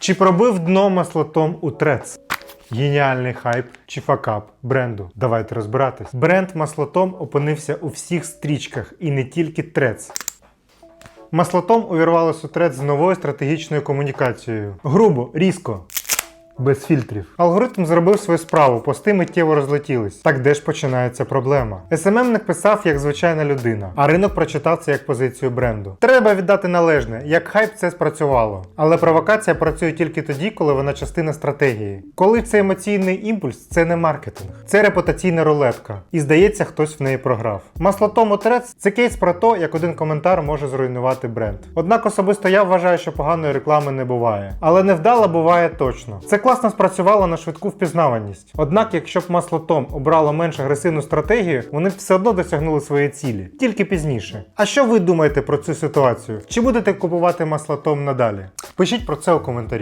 Чи пробив дно маслотом у трец? Геніальний хайп чи факап бренду. Давайте розбиратись. Бренд маслотом опинився у всіх стрічках і не тільки трец. Маслотом увірвалося у трец з новою стратегічною комунікацією. Грубо, різко. Без фільтрів. Алгоритм зробив свою справу, пости миттєво розлетілись. Так де ж починається проблема? СММник писав як звичайна людина, а ринок прочитав це як позицію бренду. Треба віддати належне, як хайп це спрацювало. Але провокація працює тільки тоді, коли вона частина стратегії. Коли це емоційний імпульс, це не маркетинг, це репутаційна рулетка. І здається, хтось в неї програв. Маслотому трец це кейс про те, як один коментар може зруйнувати бренд. Однак особисто я вважаю, що поганої реклами не буває. Але невдала буває точно. Це класно спрацювало на швидку впізнаваність. Однак, якщо б маслотом обрало менш агресивну стратегію, вони б все одно досягнули своєї цілі, тільки пізніше. А що ви думаєте про цю ситуацію? Чи будете купувати маслотом надалі? Пишіть про це у коментарі.